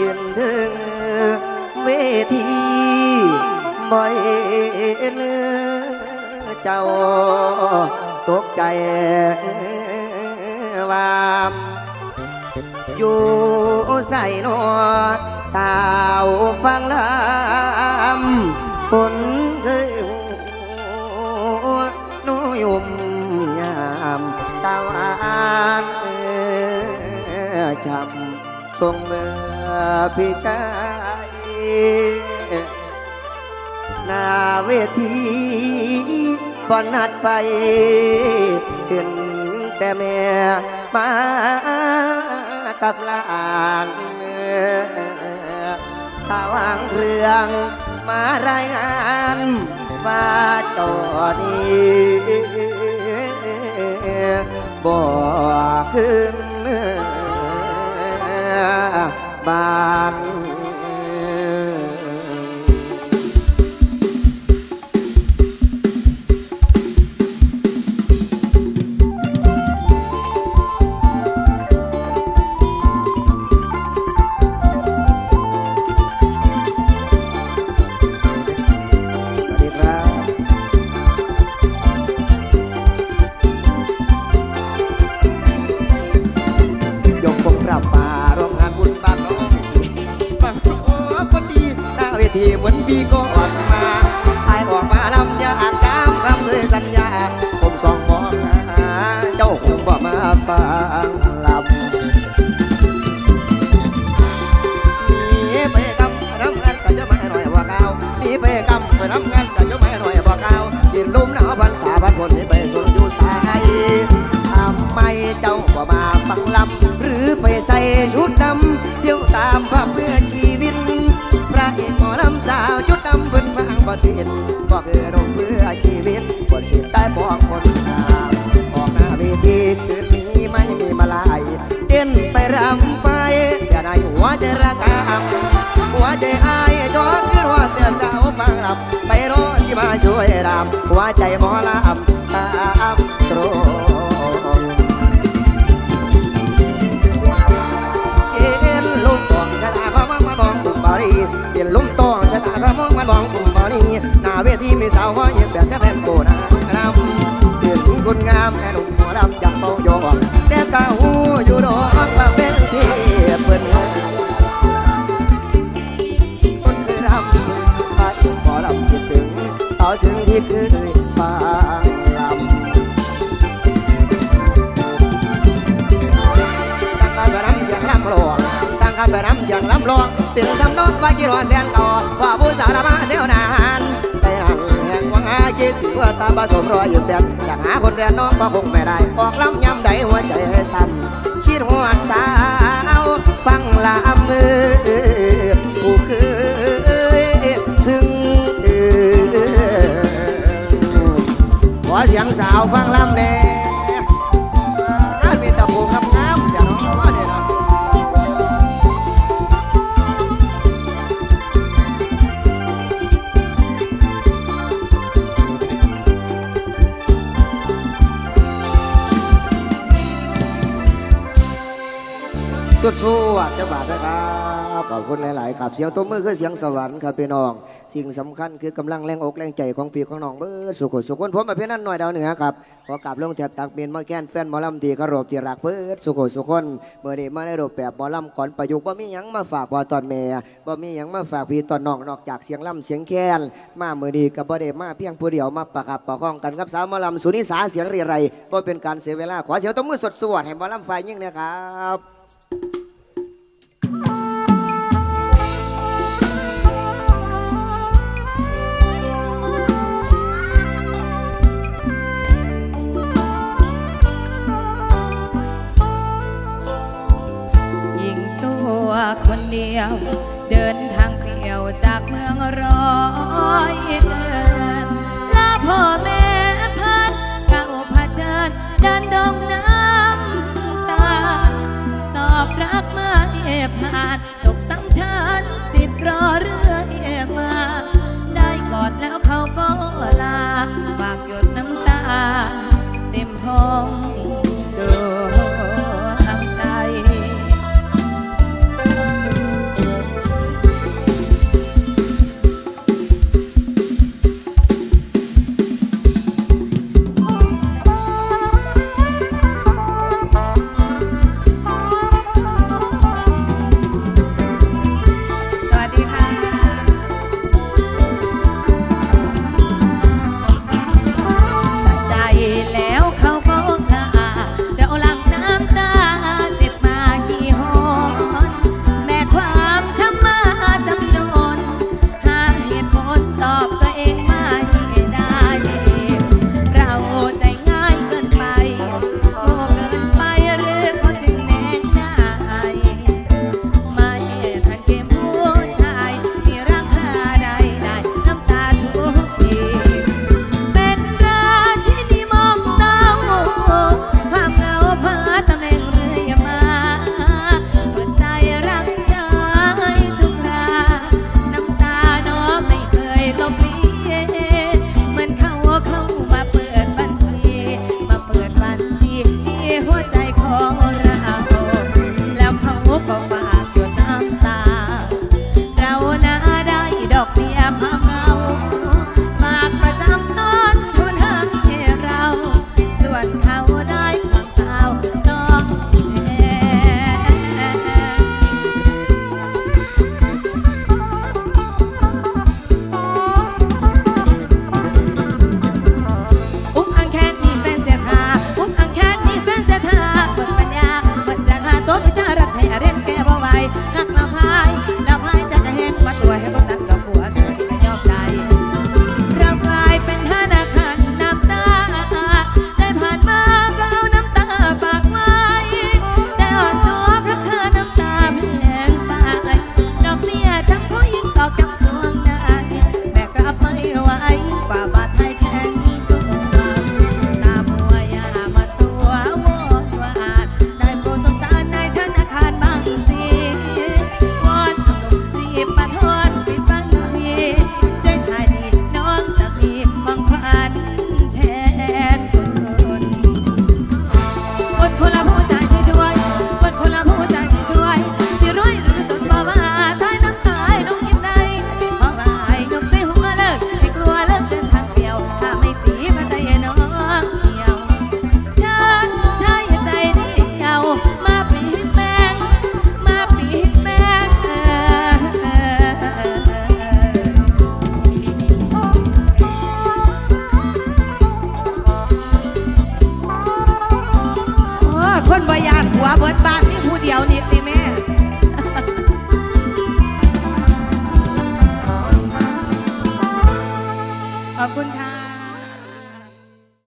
ยืนถึงเมธีบ่เนื้อเจ้าตกใจวามอยู่ใส่นอดสาวฟังลำคนเคยนุยุมยามตาวานจำทรงเมือ พี่ชายหน้าเวทีบอนนัดไปเห็นแต่แม่มากับลานสาวางเรื่องมารายงานว่าจอนี้บ่ขึ้น บาง ทีเหมือนปีก่อนมาไอายออกมาลำยาอากามคำเคยสัญญา ผมสองมองหาเจ้าคงบ่มาฟังลำมีไปกำน้ำกันสัญญาไม่หน่อยว่าเก่ามีไปกำไปน้ำกันสัญญาไม่หน่อยว่าเก่าดินลุ่มหนาวพันษาพันคนที่ไปสนอยู่สายทำไมเจ้าบ่มาฟังลำหรือไปใส่ชุดดำเที่ยวตามภาพเพื่อ ฟ้องคนงามออกหน้าเวทีคืนนี้ไม่มีมาลายเต้นไปรำไปอย่าได้หัวใจระกำหัวใจอายจอดขึ้นว่าแต่สาวฟังลำไปรอสิมาช่วยรำหัวใจหมอลำตามตรงเย็นลุ่มตองชะตาเขามามองมบารีเย็นมองกลุ่มบารีหน้าเวทีมีสาวห้อยแบบแค่แฟนโามแม่หนุ่มหัวดำจับเบาโยกแต่กะหูอยู่ดอกว่าเป็นเทพเพิ่นคนเคยรำไปพอลำคิดถึงสาวซึ่งที่เคยฟังลำสร้างการไปน้ำเสียงลำลองสร้างการไปน้ำเสียงลำลองเป็นทำนองว่ากี่ร้อนแดนต่อว่าผู้สาวละมาเสียวนา จิตเพื่อตามผสมรอยยืมแดนอยากหาคนแดนน้องก็คงไม่ได้ออกล้ำยำใดหัวใจสั่นคิดหัวสาวฟังลำมือผู้เคยซึ่งขอเสียงสาวฟังลำแน่ สู้ๆอะเจ้าบาทนะครับขอบคุณหลาย ๆ ครับ เสียงตัวมือคือเสียงสวรรค์ครับพี่น้อง สิ่งสำคัญคือกำลังแรงอกแรงใจของพี่ของน้องเบิดสุขสุขคนผมมาเพียงนั้นหน่อยดาวเหนือครับขอกราบลงแถบตักเบนมาแก้นแฟนหมอลำตีกระโรบตีรักเบิดสุขสุขคนเมื่อนี้มาในรูปแบบหมอลำก่อนประยุกต์ว่ามีหยังมาฝากบ่ตอนแม่บ่มีหยังมาฝากพี่ตอนน้องนอกจากเสียงล่ำเสียงแค้นมาเมื่อนี้กับบ่ได้มาเพียงผู้เดียวมาประกับประคองกันกับสาวหมอลำสุนิสาเสียงเรียไรบ่เป็นการเสียเวลาขอเสียงตัวมือสดสวดให้หมอลำไฟยิ่งนะครับ หญิงตัวคนเดียว เดินทางเปลี่ยวจากเมืองร้อย